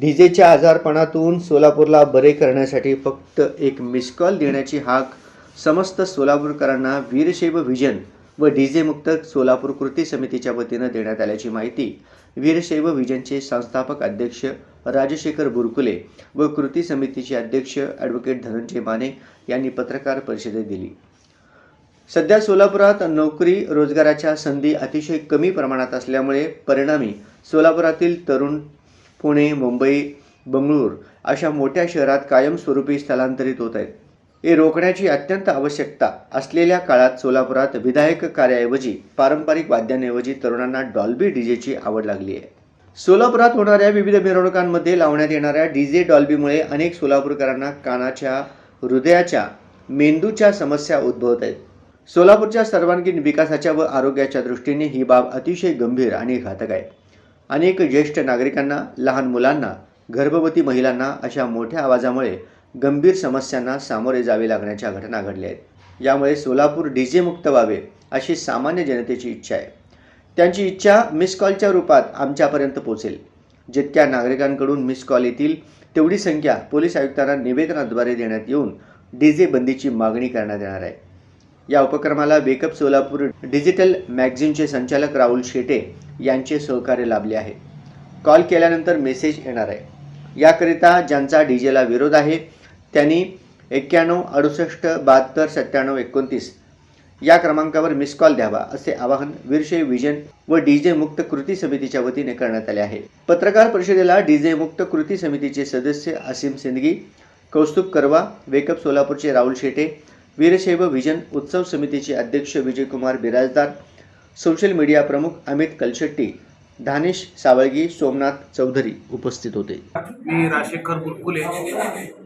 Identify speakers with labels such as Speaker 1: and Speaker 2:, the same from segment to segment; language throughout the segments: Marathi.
Speaker 1: डीजेच्या आजारपणातून सोलापूरला बरे करण्यासाठी फक्त एक मिस कॉल देण्याची हाक समस्त सोलापूरकरांना वीरशैव व्हिजन व डीजे मुक्त सोलापूर कृती समितीच्या वतीनं देण्यात आल्याची माहिती वीरशैव विजनचे संस्थापक अध्यक्ष राजशेखर बुरकुले व कृती समितीचे अध्यक्ष ॲडव्होकेट धनंजय माने यांनी पत्रकार परिषदेत दिली. सध्या सोलापुरात नोकरी रोजगाराच्या संधी अतिशय कमी प्रमाणात असल्यामुळे परिणामी सोलापुरातील तरुण पुणे मुंबई बंगळूर अशा मोठ्या शहरात कायमस्वरूपी स्थलांतरित होत आहेत. हे रोखण्याची अत्यंत आवश्यकता असलेल्या काळात सोलापुरात विधायक कार्याऐवजी पारंपरिक वाद्यांऐवजी तरुणांना डॉल्बी डीजेची आवड लागली आहे. सोलापुरात होणाऱ्या विविध मिरवणुकांमध्ये लावण्यात येणाऱ्या डीजे डॉल्बीमुळे अनेक सोलापूरकरांना कानाच्या हृदयाच्या मेंदूच्या समस्या उद्भवत आहेत. सोलापूरच्या सर्वांगीण विकासाच्या व आरोग्याच्या दृष्टीने ही बाब अतिशय गंभीर आणि घातक आहे. अनेक ज्येष्ठ नागरिकांना लहान मुलांना गर्भवती महिलांना अशा मोठ्या आवाजामुळे गंभीर समस्यांना सामोरे जावे लागण्याच्या घटना घडल्या आहेत. यामुळे सोलापूर डीजे मुक्त व्हावे अशी सामान्य जनतेची इच्छा आहे. त्यांची इच्छा मिस कॉलच्या रूपात आमच्यापर्यंत पोहोचेल. जितक्या नागरिकांकडून मिस कॉल येतील तेवढी संख्या पोलीस आयुक्तांना निवेदनाद्वारे देण्यात येऊन डीजे बंदीची मागणी करण्यात येणार आहे. या उपक्रमाला वेकअप सोलापूर डिजिटल मॅगझिनचे संचालक राहुल शेटे यांचे सहकार्य लाभले आहे. कॉल केल्यानंतर मेसेज येणार आहे. याकरिता ज्यांचा डीजेला विरोध आहे त्यांनी एक्क्याण्णव अडुसष्ट बहात्तर सत्त्याण्णव एकोणतीस या क्रमांकावर मिस कॉल द्यावा असे आवाहन वीरशैव विजन व डीजे मुक्त कृती समितीच्या वतीने करण्यात आले आहे. पत्रकार परिषदेला डीजे मुक्त कृती समितीचे सदस्य असीम सिंदगी कौस्तुभ करवा वेकअप सोलापूरचे राहुल शेटे वीरशैव विजन उत्सव समितीचे अध्यक्ष विजयकुमार बिराजदार सोशल मीडिया प्रमुख अमित कलशेट्टी धानेश सावळगी सोमनाथ चौधरी उपस्थित होते.
Speaker 2: मी राजशेखर बुरकुले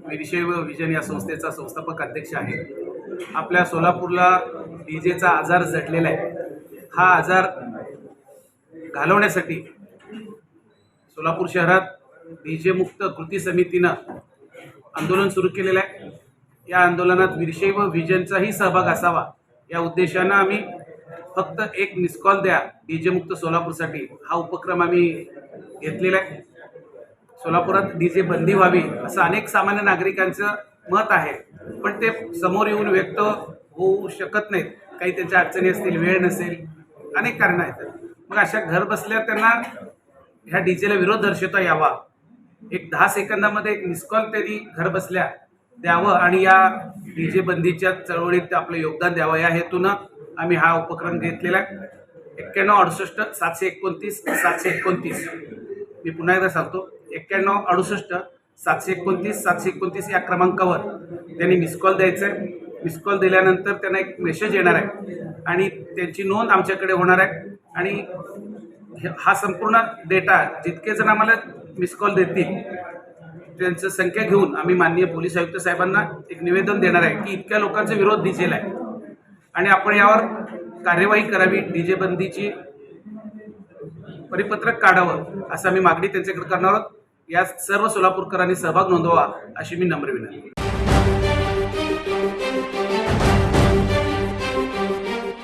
Speaker 2: वीरशैव विजन या संस्थेचा संस्थापक अध्यक्ष आहे. आपल्या सोलापूरला डीजेचा आजार जडलेला आहे. हा आजार घालवण्यासाठी सोलापूर शहरात डीजे मुक्त कृती समितीनं आंदोलन सुरू केलेलं आहे. या आंदोलनात वीरशैव विजनचाही सहभाग असावा. या उद्देशानं आम्ही फक्त एक मिस कॉल द्या डीजेमुक्त सोलापूरसाठी. हा उपक्रम आम्ही घेतलेला आहे. सोलापुरात डीजे बंदी व्हावी असं अनेक सामान्य नागरिकांचं मत आहे. पण ते समोर येऊन व्यक्त होऊ शकत नाहीत. काही त्यांच्या अडचणी असतील वेळ नसेल अनेक कारणं आहेत. मग अशा घर बसल्या त्यांना ह्या डीजेला विरोध दर्शवता यावा. एक दहा सेकंदामध्ये एक मिस कॉल त्यांनी घर बसल्या. द्यावं आणि या डीजे बंदीच्या चळवळीत आपलं योगदान द्यावं. या हेतूनं आम्ही हा उपक्रम घेतलेला आहे. एक्क्याण्णव अडुसष्ट सातशे एकोणतीस सातशे एकोणतीस. मी पुन्हा एकदा सांगतो एक्क्याण्णव अडुसष्ट सातशे एकोणतीस सातशे एकोणतीस या क्रमांकावर त्यांनी मिस कॉल द्यायचं आहे मिस कॉल दिल्यानंतर त्यांना एक मेसेज येणार आहे आणि त्यांची नोंद आमच्याकडे होणार आहे. आणि हा संपूर्ण डेटा जितके जण आम्हाला मिस कॉल देतील त्यांचं संख्या घेऊन आम्ही माननीय पोलीस आयुक्त साहेबांना एक निवेदन देणार आहे की इतक्या लोकांचा विरोध दिसेल आहे. आणि आपण यावर कार्यवाही करावी डीजे बंदीची परिपत्रक काढावं असं आम्ही मागणी त्यांच्याकडे करणार आहोत. यात सर्व सोलापूरकरांनी सहभाग नोंदवा अशी मी नम्र विनंती.